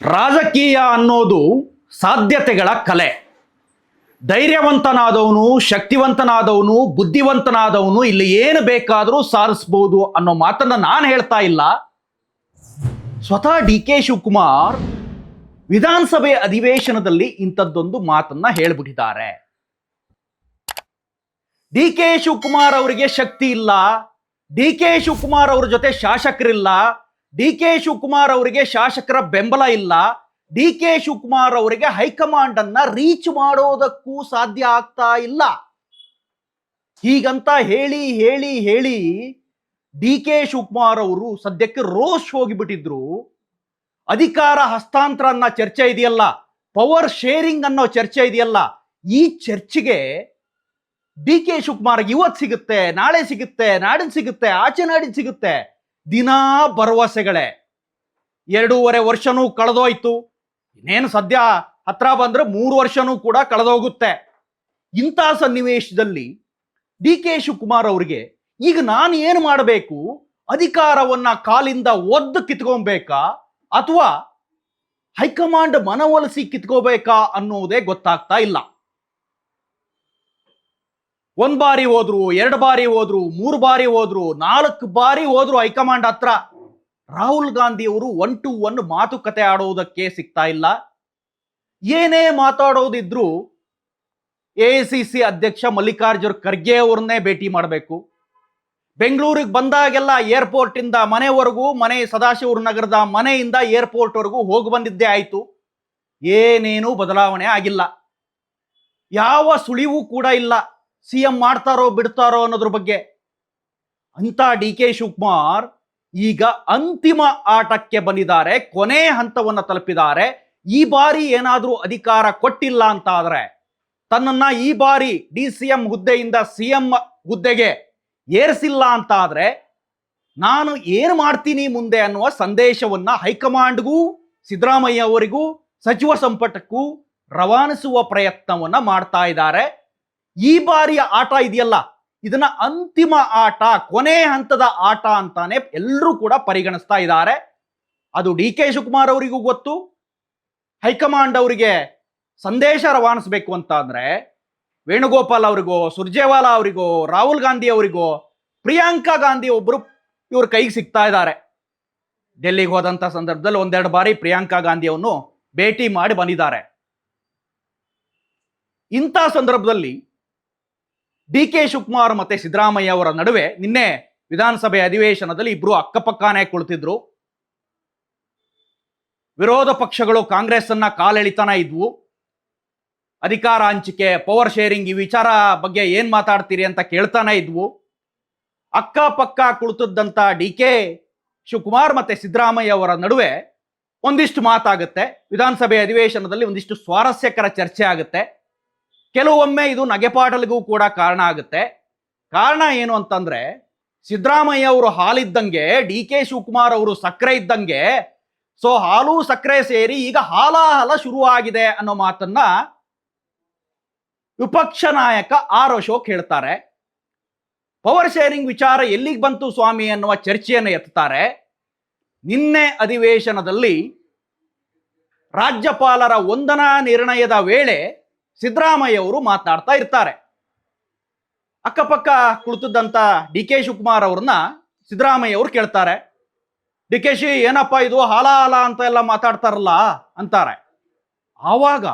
ರಾಜಕೀಯ ಅನ್ನೋದು ಸಾಧ್ಯತೆಗಳ ಕಲೆ. ಧೈರ್ಯವಂತನಾದವನು, ಶಕ್ತಿವಂತನಾದವನು, ಬುದ್ಧಿವಂತನಾದವನು ಇಲ್ಲಿ ಏನು ಬೇಕಾದರೂ ಸಾಧಿಸ್ಬೋದು ಅನ್ನೋ ಮಾತನ್ನು ನಾನು ಹೇಳ್ತಾ ಇಲ್ಲ. ಸ್ವತಃ ಡಿ ಕೆ ಶಿವಕುಮಾರ್ ವಿಧಾನಸಭೆ ಅಧಿವೇಶನದಲ್ಲಿ ಇಂಥದ್ದೊಂದು ಮಾತನ್ನ ಹೇಳ್ಬಿಟ್ಟಿದ್ದಾರೆ. ಡಿ ಕೆ ಶಿವಕುಮಾರ್ ಅವರಿಗೆ ಶಕ್ತಿ ಇಲ್ಲ. ಡಿ ಕೆ ಶಿವಕುಮಾರ್ ಅವ್ರ ಜೊತೆ ಶಾಸಕರಿಲ್ಲ. ಡಿ ಕೆ ಶಿವಕುಮಾರ್ ಅವರಿಗೆ ಶಾಸಕರ ಬೆಂಬಲ ಇಲ್ಲ. ಡಿ ಕೆ ಶಿವಕುಮಾರ್ ಅವರಿಗೆ ಹೈಕಮಾಂಡ್ ಅನ್ನ ರೀಚ್ ಮಾಡೋದಕ್ಕೂ ಸಾಧ್ಯ ಆಗ್ತಾ ಇಲ್ಲ. ಹೀಗಂತ ಹೇಳಿ ಹೇಳಿ ಹೇಳಿ ಡಿ ಕೆ ಶಿವಕುಮಾರ್ ಅವರು ಸದ್ಯಕ್ಕೆ ರೋಸ್ ಹೋಗಿಬಿಟ್ಟಿದ್ರು. ಅಧಿಕಾರ ಹಸ್ತಾಂತರ ಅನ್ನೋ ಚರ್ಚೆ ಇದೆಯಲ್ಲ, ಪವರ್ ಶೇರಿಂಗ್ ಅನ್ನೋ ಚರ್ಚೆ ಇದೆಯಲ್ಲ, ಈ ಚರ್ಚೆಗೆ ಡಿ ಕೆ ಶಿವಕುಮಾರ್ ಇವತ್ತು ಸಿಗುತ್ತೆ, ನಾಳೆ ಸಿಗುತ್ತೆ, ನಾಡಿನ ಸಿಗುತ್ತೆ, ಆಚೆ ನಾಡಿನ ಸಿಗುತ್ತೆ. ದಿನಾ ಭರವಸೆಗಳೇ. ಎರಡೂವರೆ ವರ್ಷನೂ ಕಳೆದೋಯ್ತು. ಇನ್ನೇನು ಸದ್ಯ ಹತ್ರ ಬಂದ್ರೆ ಮೂರು ವರ್ಷನೂ ಕೂಡ ಕಳೆದೋಗುತ್ತೆ. ಇಂಥ ಸನ್ನಿವೇಶದಲ್ಲಿ ಡಿ ಕೆ ಶಿವಕುಮಾರ್ ಅವರಿಗೆ ಈಗ ನಾನು ಏನು ಮಾಡಬೇಕು? ಅಧಿಕಾರವನ್ನ ಕಾಲಿಂದ ಒದ್ದು ಕಿತ್ಕೊಬೇಕಾ ಅಥವಾ ಹೈಕಮಾಂಡ್ ಮನವೊಲಿಸಿ ಕಿತ್ಕೋಬೇಕಾ ಅನ್ನೋದೇ ಗೊತ್ತಾಗ್ತಾ ಇಲ್ಲ. ಒಂದ್ ಬಾರಿ ಹೋದ್ರು, ಎರಡು ಬಾರಿ ಹೋದ್ರು, ಮೂರು ಬಾರಿ ಹೋದ್ರು, ನಾಲ್ಕು ಬಾರಿ ಹೋದ್ರು ಹೈಕಮಾಂಡ್ ಹತ್ರ. ರಾಹುಲ್ ಗಾಂಧಿ ಅವರು ಒನ್ ಟು ಒನ್ ಮಾತುಕತೆ ಆಡೋದಕ್ಕೆ ಸಿಗ್ತಾ ಇಲ್ಲ. ಏನೇ ಮಾತಾಡೋದಿದ್ರು ಎ ಸಿ ಅಧ್ಯಕ್ಷ ಮಲ್ಲಿಕಾರ್ಜುನ್ ಖರ್ಗೆ ಅವ್ರನ್ನೇ ಭೇಟಿ ಮಾಡಬೇಕು. ಬೆಂಗಳೂರಿಗೆ ಬಂದಾಗೆಲ್ಲ ಏರ್ಪೋರ್ಟ್ ಇಂದ ಮನೆವರೆಗೂ, ಮನೆ ಸದಾಶಿವ ನಗರದ ಮನೆಯಿಂದ ಏರ್ಪೋರ್ಟ್ ವರೆಗೂ ಹೋಗಿ ಬಂದಿದ್ದೇ ಆಯ್ತು. ಏನೇನೂ ಬದಲಾವಣೆ ಆಗಿಲ್ಲ. ಯಾವ ಸುಳಿವು ಕೂಡ ಇಲ್ಲ. ಸಿ ಎಂ ಮಾಡ್ತಾರೋ ಬಿಡ್ತಾರೋ ಅನ್ನೋದ್ರ ಬಗ್ಗೆ. ಅಂತ ಡಿ ಕೆ ಶಿವಕುಮಾರ್ ಈಗ ಅಂತಿಮ ಆಟಕ್ಕೆ ಬಂದಿದ್ದಾರೆ, ಕೊನೆ ಹಂತವನ್ನ ತಲುಪಿದ್ದಾರೆ. ಈ ಬಾರಿ ಏನಾದರೂ ಅಧಿಕಾರ ಕೊಟ್ಟಿಲ್ಲ ಅಂತ ಆದ್ರೆ ತನ್ನನ್ನ ಈ ಬಾರಿ ಡಿ ಸಿ ಎಂ ಹುದ್ದೆಯಿಂದ ಸಿ ಎಂ ಹುದ್ದೆಗೆ ಏರಿಸಿಲ್ಲ ಅಂತ ಆದ್ರೆ ನಾನು ಏನು ಮಾಡ್ತೀನಿ ಮುಂದೆ ಅನ್ನುವ ಸಂದೇಶವನ್ನ ಹೈಕಮಾಂಡ್ಗೂ, ಸಿದ್ದರಾಮಯ್ಯ ಅವರಿಗೂ, ಸಚಿವ ಸಂಪುಟಕ್ಕೂ ರವಾನಿಸುವ ಪ್ರಯತ್ನವನ್ನ ಮಾಡ್ತಾ ಇದ್ದಾರೆ. ಈ ಬಾರಿಯ ಆಟ ಇದೆಯಲ್ಲ? ಇದನ್ನ ಅಂತಿಮ ಆಟ, ಕೊನೆ ಹಂತದ ಆಟ ಅಂತಾನೆ ಎಲ್ಲರೂ ಕೂಡ ಪರಿಗಣಿಸ್ತಾ ಇದ್ದಾರೆ. ಅದು ಡಿ ಕೆ ಶಿವಕುಮಾರ್ ಅವರಿಗೂ ಗೊತ್ತು. ಹೈಕಮಾಂಡ್ ಅವರಿಗೆ ಸಂದೇಶ ರವಾನಿಸಬೇಕು ಅಂತ ಅಂದ್ರೆ ವೇಣುಗೋಪಾಲ್ ಅವರಿಗೋ, ಸುರ್ಜೇವಾಲಾ ಅವರಿಗೋ, ರಾಹುಲ್ ಗಾಂಧಿ ಅವರಿಗೋ, ಪ್ರಿಯಾಂಕಾ ಗಾಂಧಿ ಒಬ್ರು ಇವ್ರ ಕೈಗೆ ಸಿಗ್ತಾ ಇದ್ದಾರೆ. ಡೆಲ್ಲಿಗೆ ಹೋದಂತ ಸಂದರ್ಭದಲ್ಲಿ ಒಂದೆರಡು ಬಾರಿ ಪ್ರಿಯಾಂಕಾ ಗಾಂಧಿಯನ್ನು ಭೇಟಿ ಮಾಡಿ ಬಂದಿದ್ದಾರೆ. ಇಂಥ ಸಂದರ್ಭದಲ್ಲಿ ಡಿ ಕೆ ಶಿವಕುಮಾರ್ ಮತ್ತೆ ಸಿದ್ದರಾಮಯ್ಯ ಅವರ ನಡುವೆ ನಿನ್ನೆ ವಿಧಾನಸಭೆ ಅಧಿವೇಶನದಲ್ಲಿ ಇಬ್ರು ಅಕ್ಕಪಕ್ಕನೇ ಕುಳಿತಿದ್ರು. ವಿರೋಧ ಪಕ್ಷಗಳು ಕಾಂಗ್ರೆಸ್ ಅನ್ನ ಕಾಲೆಳಿತಾನ ಇದ್ವು. ಅಧಿಕಾರ ಹಂಚಿಕೆ ಪವರ್ ಶೇರಿಂಗ್ ಈ ವಿಚಾರ ಬಗ್ಗೆ ಏನ್ ಮಾತಾಡ್ತೀರಿ ಅಂತ ಕೇಳ್ತಾನೆ ಇದ್ವು. ಅಕ್ಕಪಕ್ಕ ಕುಳಿತದ್ದಂತ ಡಿ ಕೆ ಶಿವಕುಮಾರ್ ಮತ್ತೆ ಸಿದ್ದರಾಮಯ್ಯ ಅವರ ನಡುವೆ ಒಂದಿಷ್ಟು ಮಾತಾಗುತ್ತೆ. ವಿಧಾನಸಭೆ ಅಧಿವೇಶನದಲ್ಲಿ ಒಂದಿಷ್ಟು ಸ್ವಾರಸ್ಯಕರ ಚರ್ಚೆ ಆಗುತ್ತೆ. ಕೆಲವೊಮ್ಮೆ ಇದು ನಗೆಪಾಟಲಿಗೂ ಕೂಡ ಕಾರಣ ಆಗುತ್ತೆ. ಕಾರಣ ಏನು ಅಂತಂದ್ರೆ, ಸಿದ್ದರಾಮಯ್ಯ ಅವರು ಹಾಲಿದ್ದಂಗೆ ಡಿ ಕೆ ಶಿವಕುಮಾರ್ ಅವರು ಸಕ್ಕರೆ ಇದ್ದಂಗೆ, ಸೊ ಹಾಲು ಸಕ್ಕರೆ ಸೇರಿ ಈಗ ಹಾಲಾಹಲ ಶುರುವಾಗಿದೆ ಅನ್ನೋ ಮಾತನ್ನ ವಿಪಕ್ಷ ನಾಯಕ ಆರ್. ಅಶೋಕ್ ಹೇಳ್ತಾರೆ. ಪವರ್ ಶೇರಿಂಗ್ ವಿಚಾರ ಎಲ್ಲಿಗೆ ಬಂತು ಸ್ವಾಮಿ ಅನ್ನುವ ಚರ್ಚೆಯನ್ನು ಎತ್ತಾರೆ. ನಿನ್ನೆ ಅಧಿವೇಶನದಲ್ಲಿ ರಾಜ್ಯಪಾಲರ ವಂದನಾ ನಿರ್ಣಯದ ವೇಳೆ ಸಿದ್ದರಾಮಯ್ಯ ಅವರು ಮಾತನಾಡ್ತಾ ಇರ್ತಾರೆ. ಅಕ್ಕಪಕ್ಕ ಕುಳಿತದ್ದಂತ ಡಿ ಕೆ ಶಿವಕುಮಾರ್ ಅವ್ರನ್ನ ಸಿದ್ದರಾಮಯ್ಯ ಅವರು ಕೇಳ್ತಾರೆ. ಡಿ ಕೆ ಶಿ, ಏನಪ್ಪ ಇದು ಹಾಲ ಹಾಲ ಅಂತ ಎಲ್ಲ ಮಾತಾಡ್ತಾರಲ್ಲ ಅಂತಾರೆ. ಆವಾಗ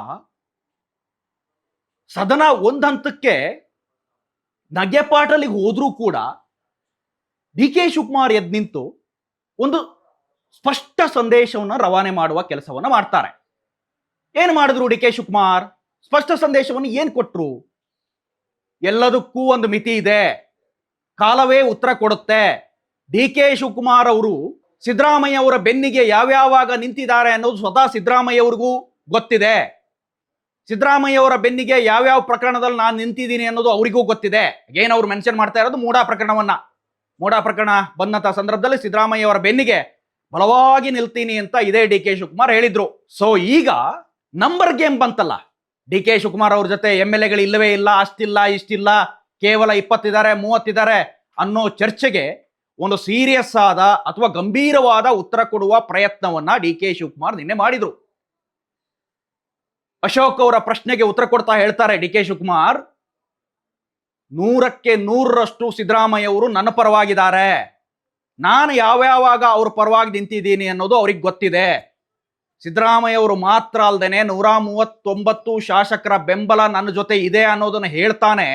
ಸದನ ಒಂದ್ ಹಂತಕ್ಕೆ ನಗೆಪಾಟಲಿಗೆ ಹೋದ್ರೂ ಕೂಡ ಡಿ ಕೆ ಶಿವಕುಮಾರ್ ಎದ್ ನಿಂತು ಒಂದು ಸ್ಪಷ್ಟ ಸಂದೇಶವನ್ನು ರವಾನೆ ಮಾಡುವ ಕೆಲಸವನ್ನ ಮಾಡ್ತಾರೆ. ಏನು ಮಾಡಿದ್ರು ಡಿ ಕೆ ಶಿವಕುಮಾರ್? ಸ್ಪಷ್ಟ ಸಂದೇಶವನ್ನು ಏನು ಕೊಟ್ಟರು ಎಲ್ಲದಕ್ಕೂ ಒಂದು ಮಿತಿ ಇದೆ. ಕಾಲವೇ ಉತ್ತರ ಕೊಡುತ್ತೆ. ಡಿ ಕೆ ಶಿವಕುಮಾರ್ ಅವರು ಸಿದ್ದರಾಮಯ್ಯ ಅವರ ಬೆನ್ನಿಗೆ ಯಾವ್ಯಾವಾಗ ನಿಂತಿದ್ದಾರೆ ಅನ್ನೋದು ಸ್ವತಃ ಸಿದ್ದರಾಮಯ್ಯ ಅವ್ರಿಗೂ ಗೊತ್ತಿದೆ. ಸಿದ್ದರಾಮಯ್ಯ ಅವರ ಬೆನ್ನಿಗೆ ಯಾವ್ಯಾವ ಪ್ರಕರಣದಲ್ಲಿ ನಾನು ನಿಂತಿದ್ದೀನಿ ಅನ್ನೋದು ಅವರಿಗೂ ಗೊತ್ತಿದೆ. ಏನು ಅವ್ರು ಮೆನ್ಷನ್ ಮಾಡ್ತಾ ಇರೋದು ಮೂಡಾ ಪ್ರಕರಣವನ್ನ. ಮೂಡಾ ಪ್ರಕರಣ ಬಂದಂತ ಸಂದರ್ಭದಲ್ಲಿ ಸಿದ್ದರಾಮಯ್ಯ ಅವರ ಬೆನ್ನಿಗೆ ಬಲವಾಗಿ ನಿಲ್ತೀನಿ ಅಂತ ಇದೇ ಡಿ ಕೆ ಶಿವಕುಮಾರ್ ಹೇಳಿದ್ರು. ಸೊ ಈಗ ನಂಬರ್ ಗೇಮ್ ಬಂತಲ್ಲ. ಡಿ ಕೆ ಶಿವಕುಮಾರ್ ಅವ್ರ ಜೊತೆ ಎಂ ಎಲ್ ಎಗಳು ಇಲ್ಲವೇ ಇಲ್ಲ, ಅಷ್ಟಿಲ್ಲ, ಇಷ್ಟಿಲ್ಲ, ಕೇವಲ ಇಪ್ಪತ್ತಿದ್ದಾರೆ, ಮೂವತ್ತಿದ್ದಾರೆ ಅನ್ನೋ ಚರ್ಚೆಗೆ ಒಂದು ಸೀರಿಯಸ್ ಆದ ಅಥವಾ ಗಂಭೀರವಾದ ಉತ್ತರ ಕೊಡುವ ಪ್ರಯತ್ನವನ್ನ ಡಿ ಕೆ ಶಿವಕುಮಾರ್ ನಿನ್ನೆ ಮಾಡಿದ್ರು. ಅಶೋಕ್ ಅವರ ಪ್ರಶ್ನೆಗೆ ಉತ್ತರ ಕೊಡ್ತಾ ಹೇಳ್ತಾರೆ ಡಿ ಕೆ ಶಿವಕುಮಾರ್, ನೂರಕ್ಕೆ ನೂರರಷ್ಟು ಸಿದ್ದರಾಮಯ್ಯ ಅವರು ನನ್ನ ಪರವಾಗಿದ್ದಾರೆ. ನಾನು ಯಾವ್ಯಾವಾಗ ಅವ್ರ ಪರವಾಗಿ ನಿಂತಿದ್ದೀನಿ ಅನ್ನೋದು ಅವ್ರಿಗೆ ಗೊತ್ತಿದೆ. ಸಿದ್ದರಾಮಯ್ಯ ಅವರು ಮಾತ್ರ ಅಲ್ಲದೆ ನೂರ ಮೂವತ್ತೊಂಬತ್ತು ಶಾಸಕರ ಬೆಂಬಲ ನನ್ನ ಜೊತೆ ಇದೆ ಅನ್ನೋದನ್ನ ಹೇಳ್ತಾನೆ.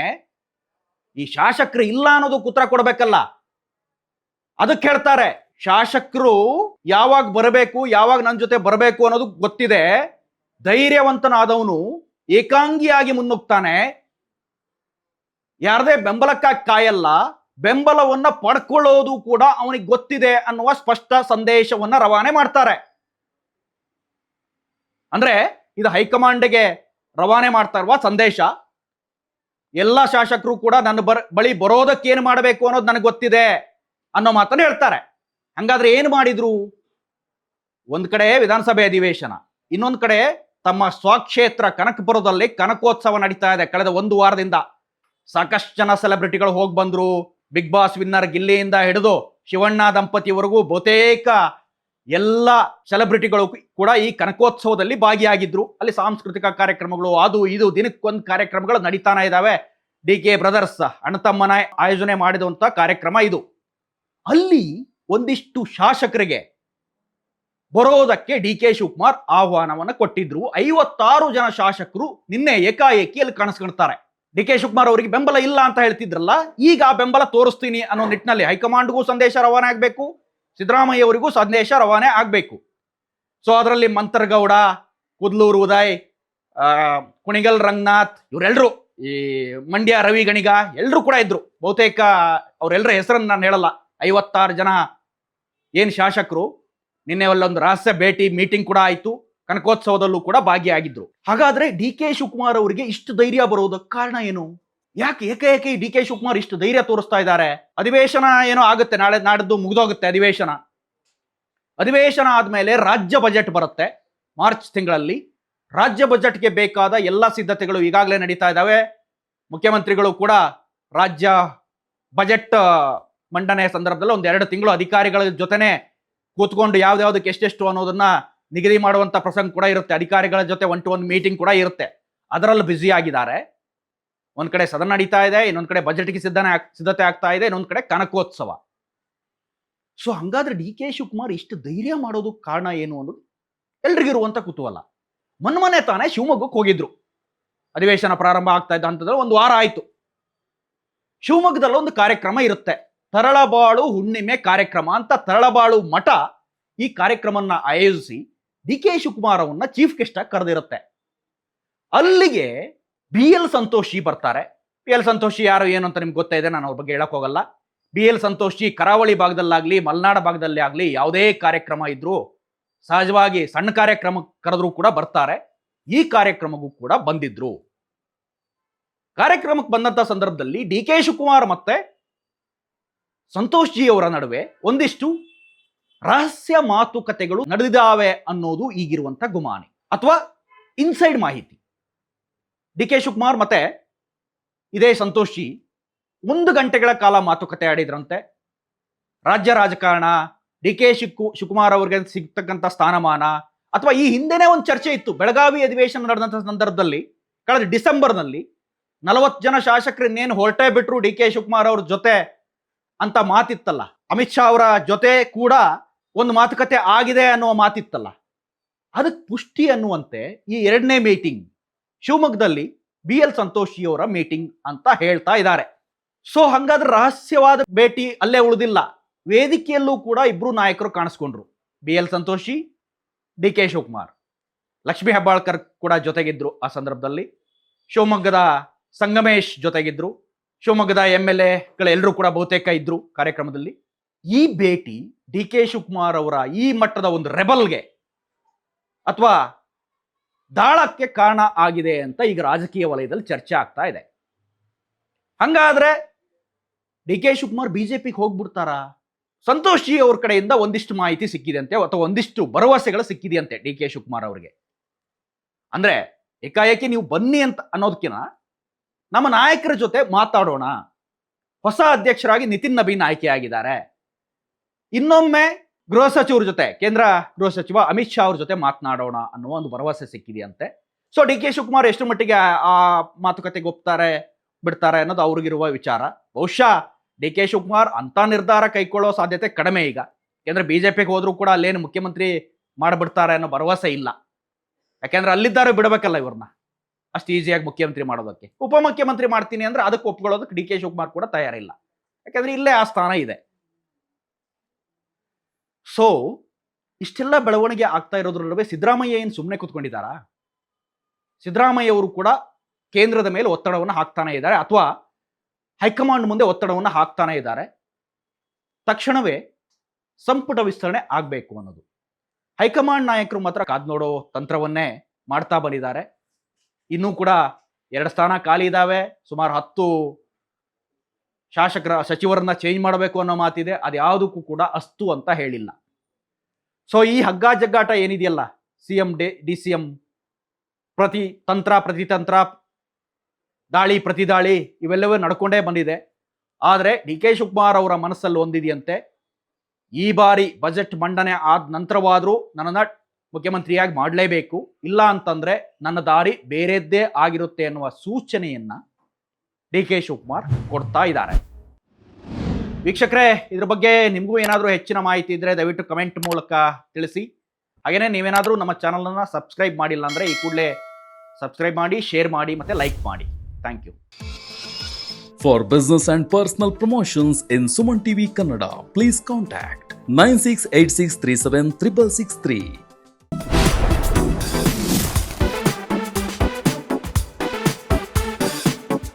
ಈ ಶಾಸಕರು ಇಲ್ಲ ಅನ್ನೋದು ಕುತ್ರ ಕೊಡಬೇಕಲ್ಲ. ಅದಕ್ಕೆ ಹೇಳ್ತಾರೆ, ಶಾಸಕರು ಯಾವಾಗ ಬರಬೇಕು, ಯಾವಾಗ ನನ್ನ ಜೊತೆ ಬರಬೇಕು ಅನ್ನೋದು ಗೊತ್ತಿದೆ. ಧೈರ್ಯವಂತನಾದವನು ಏಕಾಂಗಿಯಾಗಿ ಮುನ್ನುಗ್ತಾನೆ. ಯಾರದೇ ಬೆಂಬಲಕ್ಕಾಗಿ ಕಾಯಲ್ಲ, ಬೆಂಬಲವನ್ನ ಪಡ್ಕೊಳ್ಳೋದು ಕೂಡ ಅವನಿಗೆ ಗೊತ್ತಿದೆ ಅನ್ನುವ ಸ್ಪಷ್ಟ ಸಂದೇಶವನ್ನ ರವಾನೆ ಮಾಡ್ತಾರೆ. ಅಂದ್ರೆ ಇದು ಹೈಕಮಾಂಡ್ಗೆ ರವಾನೆ ಮಾಡ್ತಾ ಇರುವ ಸಂದೇಶ. ಎಲ್ಲ ಶಾಸಕರು ಕೂಡ ನನ್ನ ಬರ್, ಬಳಿ ಬರೋದಕ್ಕೆ ಏನು ಮಾಡಬೇಕು ಅನ್ನೋದು ನನಗೆ ಗೊತ್ತಿದೆ ಅನ್ನೋ ಮಾತನ್ನು ಹೇಳ್ತಾರೆ. ಹಂಗಾದ್ರೆ ಏನು ಮಾಡಿದ್ರು? ಒಂದು ಕಡೆ ವಿಧಾನಸಭೆ ಅಧಿವೇಶನ, ಇನ್ನೊಂದು ಕಡೆ ತಮ್ಮ ಸ್ವಕ್ಷೇತ್ರ ಕನಕಪುರದಲ್ಲಿ ಕನಕೋತ್ಸವ ನಡೀತಾ ಇದೆ ಕಳೆದ ಒಂದು ವಾರದಿಂದ. ಸಾಕಷ್ಟು ಜನ ಸೆಲೆಬ್ರಿಟಿಗಳು ಹೋಗಿ ಬಂದ್ರು. ಬಿಗ್ ಬಾಸ್ ವಿನ್ನರ್ ಗಿಲ್ಲಿಯಿಂದ ಹಿಡಿದು ಶಿವಣ್ಣ ದಂಪತಿವರೆಗೂ ಬಹುತೇಕ ಎಲ್ಲ ಸೆಲೆಬ್ರಿಟಿಗಳು ಕೂಡ ಈ ಕನಕೋತ್ಸವದಲ್ಲಿ ಭಾಗಿಯಾಗಿದ್ರು. ಅಲ್ಲಿ ಸಾಂಸ್ಕೃತಿಕ ಕಾರ್ಯಕ್ರಮಗಳು, ಅದು ಇದು ದಿನಕ್ಕೊಂದು ಕಾರ್ಯಕ್ರಮಗಳು ನಡೀತಾನೆ ಇದಾವೆ. ಡಿ ಕೆ ಬ್ರದರ್ಸ್, ಅಣ್ಣತಮ್ಮನ ಆಯೋಜನೆ ಮಾಡಿದಂತ ಕಾರ್ಯಕ್ರಮ ಇದು. ಅಲ್ಲಿ ಒಂದಿಷ್ಟು ಶಾಸಕರಿಗೆ ಬರೋದಕ್ಕೆ ಡಿ ಕೆ ಶಿವಕುಮಾರ್ ಆಹ್ವಾನವನ್ನ ಕೊಟ್ಟಿದ್ರು. ಐವತ್ತಾರು ಜನ ಶಾಸಕರು ನಿನ್ನೆ ಏಕಾಏಕಿ ಅಲ್ಲಿ ಕಾಣಿಸ್ಕೊಳ್ತಾರೆ ಡಿ ಕೆ ಶಿವಕುಮಾರ್ ಅವರಿಗೆ ಬೆಂಬಲ ಇಲ್ಲ ಅಂತ ಹೇಳ್ತಿದ್ರಲ್ಲ, ಈಗ ಆ ಬೆಂಬಲ ತೋರಿಸ್ತೀನಿ ಅನ್ನೋ ನಿಟ್ಟಿನಲ್ಲಿ ಹೈಕಮಾಂಡ್ಗೂ ಸಂದೇಶ ರವಾನೆ ಆಗಬೇಕು. ಸಿದ್ದರಾಮಯ್ಯ ಅವರಿಗೂ ಸಂದೇಶ ರವಾನೆ ಆಗಬೇಕು. ಸೊ ಅದರಲ್ಲಿ ಮಂತರ್ಗೌಡ, ಕುದ್ಲೂರು ಉದಯ್ ಕುಣಿಗಲ್ ರಂಗನಾಥ್ ಇವರೆಲ್ಲರೂ ಈ ಮಂಡ್ಯ ರವಿ ಗಣಿಗ ಎಲ್ಲರೂ ಕೂಡ ಇದ್ರು. ಬಹುತೇಕ ಅವರೆಲ್ಲರ ಹೆಸರನ್ನು ನಾನು ಹೇಳಲ್ಲ. ಐವತ್ತಾರು ಜನ ಏನು ಶಾಸಕರು, ನಿನ್ನೆ ಅಲ್ಲೊಂದು ರಹಸ್ಯ ಭೇಟಿ ಮೀಟಿಂಗ್ ಕೂಡ ಆಯಿತು. ಕನಕೋತ್ಸವದಲ್ಲೂ ಕೂಡ ಭಾಗಿಯಾಗಿದ್ರು. ಹಾಗಾದ್ರೆ ಡಿ ಕೆ ಶಿವಕುಮಾರ್ ಅವರಿಗೆ ಇಷ್ಟು ಧೈರ್ಯ ಬರೋದಕ್ಕೆ ಕಾರಣ ಏನು? ಯಾಕೆ ಏಕೆ ಡಿ ಕೆ ಶಿವಕುಮಾರ್ ಇಷ್ಟು ಧೈರ್ಯ ತೋರಿಸ್ತಾ ಇದ್ದಾರೆ? ಅಧಿವೇಶನ ಏನೋ ಆಗುತ್ತೆ, ನಾಳೆ ನಾಡಿದ್ದು ಮುಗಿದೋಗುತ್ತೆ ಅಧಿವೇಶನ. ಅಧಿವೇಶನ ಆದ್ಮೇಲೆ ರಾಜ್ಯ ಬಜೆಟ್ ಬರುತ್ತೆ ಮಾರ್ಚ್ ತಿಂಗಳಲ್ಲಿ. ರಾಜ್ಯ ಬಜೆಟ್ಗೆ ಬೇಕಾದ ಎಲ್ಲ ಸಿದ್ಧತೆಗಳು ಈಗಾಗಲೇ ನಡೀತಾ ಇದ್ದಾವೆ. ಮುಖ್ಯಮಂತ್ರಿಗಳು ಕೂಡ ರಾಜ್ಯ ಬಜೆಟ್ ಮಂಡನೆ ಸಂದರ್ಭದಲ್ಲಿ ಒಂದು ಎರಡು ತಿಂಗಳು ಅಧಿಕಾರಿಗಳ ಜೊತೆನೆ ಕೂತ್ಕೊಂಡು ಯಾವ್ದ್ಯಾವ್ದಕ್ಕೆ ಎಷ್ಟೆಷ್ಟು ಅನ್ನೋದನ್ನ ನಿಗದಿ ಮಾಡುವಂತ ಪ್ರಸಂಗ ಕೂಡ ಇರುತ್ತೆ. ಅಧಿಕಾರಿಗಳ ಜೊತೆ ಒನ್ ಟು ಒನ್ ಮೀಟಿಂಗ್ ಕೂಡ ಇರುತ್ತೆ. ಅದರಲ್ಲಿ ಬ್ಯುಸಿ ಆಗಿದ್ದಾರೆ. ಒಂದ್ ಕಡೆ ಸದನ ನಡೀತಾ ಇದೆ, ಇನ್ನೊಂದ್ ಕಡೆ ಬಜೆಟ್ಗೆ ಸಿದ್ಧನೆ ಸಿದ್ಧತೆ ಆಗ್ತಾ ಇದೆ, ಇನ್ನೊಂದ್ ಕಡೆ ಕನಕೋತ್ಸವ. ಸೊ ಹಂಗಾದ್ರೆ ಡಿ ಕೆ ಶಿವಕುಮಾರ್ ಇಷ್ಟು ಧೈರ್ಯ ಮಾಡೋದಕ್ಕೆ ಕಾರಣ ಏನು ಅನ್ನೋದು ಎಲ್ರಿಗಿರುವಂತ ಕುತೂಹಲ. ಮನ್ಮನೆ ತಾನೇ ಶಿವಮೊಗ್ಗಕ್ಕೆ ಹೋಗಿದ್ರು. ಅಧಿವೇಶನ ಪ್ರಾರಂಭ ಆಗ್ತಾ ಇದ್ದ ಅಂತಂದ್ರೆ ಒಂದು ವಾರ ಆಯ್ತು. ಶಿವಮೊಗ್ಗದಲ್ಲಿ ಒಂದು ಕಾರ್ಯಕ್ರಮ ಇರುತ್ತೆ. ತರಳಬಾಳು ಹುಣ್ಣಿಮೆ ಕಾರ್ಯಕ್ರಮ ಅಂತ ತರಳಬಾಳು ಮಠ ಈ ಕಾರ್ಯಕ್ರಮನ ಆಯೋಜಿಸಿ ಡಿ ಕೆ ಶಿವಕುಮಾರ್ ಅವನ್ನ ಚೀಫ್ ಗೆಸ್ಟ್ ಆಗಿ ಕರೆದಿರುತ್ತೆ. ಅಲ್ಲಿಗೆ ಬಿ ಎಲ್ ಸಂತೋಷಿ ಬರ್ತಾರೆ. ಬಿ ಎಲ್ ಸಂತೋಷಿ ಯಾರು, ಏನು ಅಂತ ನಿಮ್ಗೆ ಗೊತ್ತಾ ಇದೆ ನಾನು ಅವ್ರ ಬಗ್ಗೆ ಹೇಳಕ್ ಹೋಗಲ್ಲ. ಬಿ ಎಲ್ ಸಂತೋಷಿ ಕರಾವಳಿ ಭಾಗದಲ್ಲಾಗ್ಲಿ, ಮಲೆನಾಡ ಭಾಗದಲ್ಲಿ ಆಗ್ಲಿ, ಯಾವುದೇ ಕಾರ್ಯಕ್ರಮ ಇದ್ರೂ ಸಹಜವಾಗಿ ಸಣ್ಣ ಕಾರ್ಯಕ್ರಮ ಕರೆದ್ರೂ ಕೂಡ ಬರ್ತಾರೆ. ಈ ಕಾರ್ಯಕ್ರಮಕ್ಕೂ ಕೂಡ ಬಂದಿದ್ರು. ಕಾರ್ಯಕ್ರಮಕ್ಕೆ ಬಂದಂತ ಸಂದರ್ಭದಲ್ಲಿ ಡಿ ಕೆ ಶಿವಕುಮಾರ್ ಮತ್ತೆ ಸಂತೋಷ್ ಜಿ ಅವರ ನಡುವೆ ಒಂದಿಷ್ಟು ರಹಸ್ಯ ಮಾತುಕತೆಗಳು ನಡೆದಿದ್ದಾವೆ ಅನ್ನೋದು ಈಗಿರುವಂತ ಗುಮಾನಿ. ಅಥವಾ ಇನ್ಸೈಡ್ ಮಾಹಿತಿ. ಡಿ ಕೆ ಶಿವಕುಮಾರ್ ಮತ್ತೆ ಇದೇ ಸಂತೋಷ್ ಒಂದು ಗಂಟೆಗಳ ಕಾಲ ಮಾತುಕತೆ ಆಡಿದ್ರಂತೆ. ರಾಜ್ಯ ರಾಜಕಾರಣ, ಡಿ ಕೆ ಶಿಕ್ಕು ಶಿವಕುಮಾರ್ ಅವ್ರಿಗೆ ಸಿಗ್ತಕ್ಕಂಥ ಸ್ಥಾನಮಾನ ಅಥವಾ ಈ ಹಿಂದೆನೇ ಒಂದು ಚರ್ಚೆ ಇತ್ತು. ಬೆಳಗಾವಿ ಅಧಿವೇಶನ ನಡೆದಂಥ ಸಂದರ್ಭದಲ್ಲಿ, ಕಳೆದ ಡಿಸೆಂಬರ್ನಲ್ಲಿ ನಲವತ್ತು ಜನ ಶಾಸಕರು ಇನ್ನೇನು ಹೊರಟೇ ಬಿಟ್ರು ಡಿ ಕೆ ಶಿವಕುಮಾರ್ ಅವ್ರ ಜೊತೆ ಅಂತ ಮಾತಿತ್ತಲ್ಲ. ಅಮಿತ್ ಶಾ ಅವರ ಜೊತೆ ಕೂಡ ಒಂದು ಮಾತುಕತೆ ಆಗಿದೆ ಅನ್ನುವ ಮಾತಿತ್ತಲ್ಲ. ಅದಕ್ಕೆ ಪುಷ್ಟಿ ಅನ್ನುವಂತೆ ಈ ಎರಡನೇ ಮೀಟಿಂಗ್ ಶಿವಮೊಗ್ಗದಲ್ಲಿ ಬಿ ಎಲ್ ಸಂತೋಷಿಯವರ ಮೀಟಿಂಗ್ ಅಂತ ಹೇಳ್ತಾ ಇದ್ದಾರೆ. ಸೊ ಹಂಗಾದ್ರೆ ರಹಸ್ಯವಾದ ಭೇಟಿ ಅಲ್ಲೇ ಉಳಿದಿಲ್ಲ. ವೇದಿಕೆಯಲ್ಲೂ ಕೂಡ ಇಬ್ರು ನಾಯಕರು ಕಾಣಿಸ್ಕೊಂಡ್ರು. B L Santoshi D K Shivakumar. Lakshmi Hebbalkar ಕೂಡ ಜೊತೆಗಿದ್ರು ಆ ಸಂದರ್ಭದಲ್ಲಿ. ಶಿವಮೊಗ್ಗದ ಸಂಗಮೇಶ್ ಜೊತೆಗಿದ್ರು. ಶಿವಮೊಗ್ಗದ ಎಂ ಎಲ್ ಎಗಳೆಲ್ಲರೂ ಕೂಡ ಬಹುತೇಕ ಇದ್ರು ಕಾರ್ಯಕ್ರಮದಲ್ಲಿ. ಈ ಭೇಟಿ ಡಿ ಕೆ ಶಿವಕುಮಾರ್ ಅವರ ಈ ಮಟ್ಟದ ಒಂದು ರೆಬಲ್ಗೆ ಅಥವಾ ದಾಳಕ್ಕೆ ಕಾರಣ ಆಗಿದೆ ಅಂತ ಈಗ ರಾಜಕೀಯ ವಲಯದಲ್ಲಿ ಚರ್ಚೆ ಆಗ್ತಾ ಇದೆ. ಹಂಗಾದ್ರೆ ಡಿ ಕೆ ಶಿವಕುಮಾರ್ ಬಿಜೆಪಿಗೆ ಹೋಗ್ಬಿಡ್ತಾರಾ? ಸಂತೋಷ್ ಜಿ ಅವ್ರ ಕಡೆಯಿಂದ ಒಂದಿಷ್ಟು ಮಾಹಿತಿ ಸಿಕ್ಕಿದೆಯಂತೆ ಅಥವಾ ಒಂದಿಷ್ಟು ಭರವಸೆಗಳು ಸಿಕ್ಕಿದೆಯಂತೆ ಡಿ ಕೆ ಶಿವಕುಮಾರ್ ಅವರಿಗೆ. ಅಂದ್ರೆ ಏಕಾಏಕಿ ನೀವು ಬನ್ನಿ ಅಂತ ಅನ್ನೋದಕ್ಕಿನ ನಮ್ಮ ನಾಯಕರ ಜೊತೆ ಮಾತಾಡೋಣ. ಹೊಸ ಅಧ್ಯಕ್ಷರಾಗಿ ನಿತಿನ್ ನಬೀನ್ ಆಯ್ಕೆಯಾಗಿದ್ದಾರೆ. ಇನ್ನೊಮ್ಮೆ ಗೃಹ ಸಚಿವರ ಜೊತೆ, ಕೇಂದ್ರ ಗೃಹ ಸಚಿವ ಅಮಿತ್ ಶಾ ಅವ್ರ ಜೊತೆ ಮಾತನಾಡೋಣ ಅನ್ನುವ ಒಂದು ಭರವಸೆ ಸಿಕ್ಕಿದೆಯಂತೆ. ಸೊ ಡಿ ಕೆ ಶಿವಕುಮಾರ್ ಎಷ್ಟು ಮಟ್ಟಿಗೆ ಆ- ಮಾತುಕತೆಗೆ ಒಪ್ತಾರೆ, ಬಿಡ್ತಾರೆ ಅನ್ನೋದು ಅವ್ರಿಗಿರುವ ವಿಚಾರ. ಬಹುಶಃ ಡಿ ಕೆ ಶಿವಕುಮಾರ್ ಅಂತ ನಿರ್ಧಾರ ಕೈಕೊಳ್ಳೋ ಸಾಧ್ಯತೆ ಕಡಿಮೆ ಈಗ. ಯಾಕೆಂದ್ರೆ ಬಿಜೆಪಿಗೆ ಹೋದ್ರೂ ಕೂಡ ಅಲ್ಲೇನು ಮುಖ್ಯಮಂತ್ರಿ ಮಾಡಿಬಿಡ್ತಾರೆ ಅನ್ನೋ ಭರವಸೆ ಇಲ್ಲ. ಯಾಕೆಂದ್ರೆ ಅಲ್ಲಿದ್ದಾರೆ ಬಿಡಬೇಕಲ್ಲ ಇವ್ರನ್ನ. ಅಷ್ಟು ಈಸಿಯಾಗಿ ಮುಖ್ಯಮಂತ್ರಿ ಮಾಡೋದಕ್ಕೆ. ಉಪಮುಖ್ಯಮಂತ್ರಿ ಮಾಡ್ತೀನಿ ಅಂದ್ರೆ ಅದಕ್ಕೆ ಒಪ್ಕೊಳ್ಳೋದಕ್ಕೆ ಡಿ ಕೆ ಶಿವಕುಮಾರ್ ಕೂಡ ತಯಾರಿಲ್ಲ. ಯಾಕೆಂದ್ರೆ ಇಲ್ಲೇ ಆ ಸ್ಥಾನ ಇದೆ. ಸೊ ಇಷ್ಟೆಲ್ಲ ಬೆಳವಣಿಗೆ ಆಗ್ತಾ ಇರೋದ್ರ ನಡುವೆ ಸಿದ್ದರಾಮಯ್ಯ ಏನು ಸುಮ್ಮನೆ ಕೂತ್ಕೊಂಡಿದ್ದಾರಾ? ಸಿದ್ದರಾಮಯ್ಯ ಅವರು ಕೂಡ ಕೇಂದ್ರದ ಮೇಲೆ ಒತ್ತಡವನ್ನು ಹಾಕ್ತಾನೆ ಇದ್ದಾರೆ ಅಥವಾ ಹೈಕಮಾಂಡ್ ಮುಂದೆ ಒತ್ತಡವನ್ನು ಹಾಕ್ತಾನೆ ಇದ್ದಾರೆ. ತಕ್ಷಣವೇ ಸಂಪುಟ ವಿಸ್ತರಣೆ ಆಗಬೇಕು ಅನ್ನೋದು. ಹೈಕಮಾಂಡ್ ನಾಯಕರು ಮಾತ್ರ ಕಾದ್ ನೋಡೋ ತಂತ್ರವನ್ನೇ ಮಾಡ್ತಾ ಬಂದಿದ್ದಾರೆ. ಇನ್ನೂ ಕೂಡ ಎರಡು ಸ್ಥಾನ ಖಾಲಿ ಇದ್ದಾವೆ ಸುಮಾರು ಹತ್ತು ಶಾಸಕರ ಸಚಿವರನ್ನ ಚೇಂಜ್ ಮಾಡಬೇಕು ಅನ್ನೋ ಮಾತಿದೆ, ಅದು ಯಾವುದಕ್ಕೂ ಕೂಡ ಅಸ್ತು ಅಂತ ಹೇಳಿಲ್ಲ. ಸೊ ಈ ಹಗ್ಗ ಜಗ್ಗಾಟ ಏನಿದೆಯಲ್ಲ ಸಿ ಎಂ ಡೆ ಡಿ ಸಿ ಎಂ ಪ್ರತಿ ತಂತ್ರ ಪ್ರತಿತಂತ್ರ ದಾಳಿ ಪ್ರತಿದಾಳಿ ಇವೆಲ್ಲವೂ ನಡ್ಕೊಂಡೇ ಬಂದಿದೆ. ಆದರೆ, ಡಿ ಕೆ ಶಿವಕುಮಾರ್ ಅವರ ಮನಸ್ಸಲ್ಲಿ ಒಂದಿದೆಯಂತೆ, ಈ ಬಾರಿ ಬಜೆಟ್ ಮಂಡನೆ ಆದ ನಂತರವಾದರೂ ನನ್ನನ್ನು ಮುಖ್ಯಮಂತ್ರಿಯಾಗಿ ಮಾಡಲೇಬೇಕು. ಇಲ್ಲ ಅಂತಂದರೆ, ನನ್ನ ದಾರಿ ಬೇರೆದ್ದೇ ಆಗಿರುತ್ತೆ ಅನ್ನುವ ಸೂಚನೆಯನ್ನ ಡಿ ಕೆ ಶಿವಕುಮಾರ್ ಕೊಡ್ತಾ ಇದ್ದಾರೆ. ವೀಕ್ಷಕರೇ ಇದ್ರ ಬಗ್ಗೆ ನಿಮಗೂ ಏನಾದರೂ ಹೆಚ್ಚಿನ ಮಾಹಿತಿ ಇದ್ರೆ ದಯವಿಟ್ಟು ಕಮೆಂಟ್ ಮೂಲಕ ತಿಳಿಸಿ. ಹಾಗೆಯೇ ನೀವೇನಾದರೂ ನಮ್ಮ ಚಾನಲನ್ನು ಸಬ್ಸ್ಕ್ರೈಬ್ ಮಾಡಿಲ್ಲ ಅಂದರೆ ಈ ಕೂಡಲೇ ಸಬ್ಸ್ಕ್ರೈಬ್ ಮಾಡಿ ಶೇರ್ ಮಾಡಿ ಮತ್ತು ಲೈಕ್ ಮಾಡಿ. Thank you. For business and personal promotions in Suman TV Kannada, please contact 9686376663.